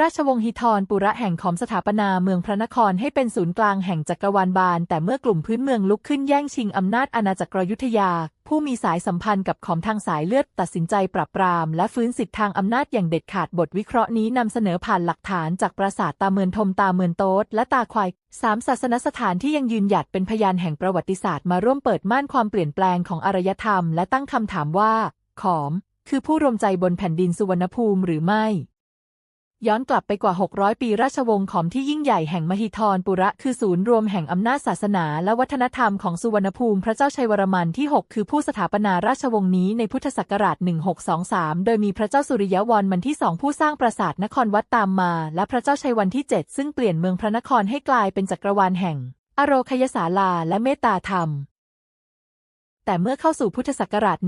ราชวงศ์ฮิทรปุระแห่งขอมสถาปนาเมืองพระนครให้เป็นศูนย์กลางแห่งจักรวาลบาล แต่เมื่อกลุ่มพื้นเมืองลุกขึ้นแย่งชิงอำนาจอาณาจักรยุทธยา ผู้มีสายสัมพันธ์กับขอมทางสายเลือดตัดสินใจปราบปราม และฟื้นสิทธิทางอำนาจอย่างเด็ดขาดบทวิเคราะห์นี้นำเสนอผ่านหลักฐานจากปราสาทตาเมือนทมตาเมือนโต๊ดและตาควายสามศาสนสถานที่ยังยืนหยัดเป็นพยานแห่งประวัติศาสตร์มาร่วมเปิดม่านความเปลี่ยนแปลงของอารยธรรม และตั้งคำถามว่า ขอม คือผู้รวมใจบนแผ่นดินสุวรรณภูมิหรือไม่ ย้อนกลับไปกว่า 600 ปีราชวงศ์ขอมที่ยิ่งใหญ่แห่งมหิธรปุระคือศูนย์รวมแห่งอำนาจศาสนาและวัฒนธรรมของสุวรรณภูมิพระเจ้าชัยวรมันที่ 6 คือผู้สถาปนาราชวงศ์นี้ในพุทธศักราช 1623 โดยมีพระเจ้าสุริยวรมันที่สองผู้สร้างปราสาทนครวัดตามมา และพระเจ้าชัยวันที่ 7 ซึ่งเปลี่ยนเมืองพระนครให้กลายเป็นจักรวาลแห่ง อโรคยศาลาและเมตตาธรรม แต่เมื่อเข้าสู่พุทธศักราช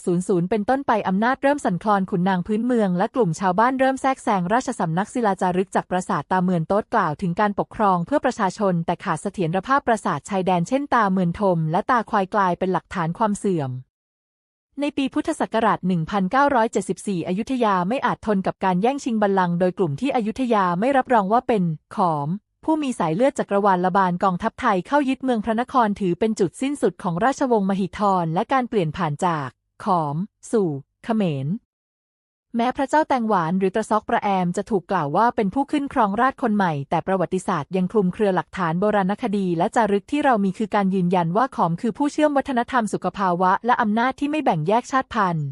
1800 เป็นต้นไปอำนาจเริ่มสั่นคลอนขุนนางพื้นเมืองและกลุ่มชาวบ้านเริ่มแทรกแซงราชสำนักศิลาจารึกจากปราสาทตาเมือนโต๊ดกล่าวถึงการปกครองเพื่อประชาชน แต่ขาดเสถียรภาพปราสาทชายแดนเช่นตาเมือนทม และตาควายกลายเป็นหลักฐานความเสื่อมในปีพุทธศักราช 1974 อยุธยาไม่อาจทนกับการแย่งชิงบัลลังก์โดยกลุ่มที่อยุธยาไม่รับรองว่าเป็นขอม ผู้มีสายเลือดจักรวาละบาลกองทัพไทยเข้ายึดเมืองพระนครถือเป็นจุดสิ้นสุดของราชวงศ์มหิธรและการเปลี่ยนผ่านจาก ขอม สู่เขมร แม้พระเจ้าแตงหวานหรือตระซอกประแอมจะถูกกล่าวว่าเป็นผู้ขึ้นครองราชคนใหม่ แต่ประวัติศาสตร์ยังคลุมเครือหลักฐานโบราณคดีและจารึกที่เรามีคือการยืนยันว่าขอมคือผู้เชื่อมวัฒนธรรมสุขภาวะและอำนาจที่ไม่แบ่งแยกชาติพันธุ์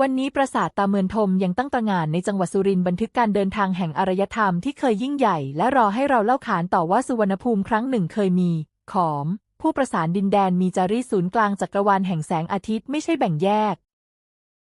วันนี้ปราสาทตาเมือนทมยังตั้งตระหง่านในจังหวัดสุรินทร์บันทึกการเดินทางแห่งอารยธรรมที่เคยยิ่งใหญ่ และรอให้เราเล่าขานต่อว่าสุวรรณภูมิครั้งหนึ่งเคยมี ขอม ผู้ประสานดินแดนมีจารีศูนย์กลางจักรวาลแห่งแสงอาทิตย์ไม่ใช่แบ่งแยก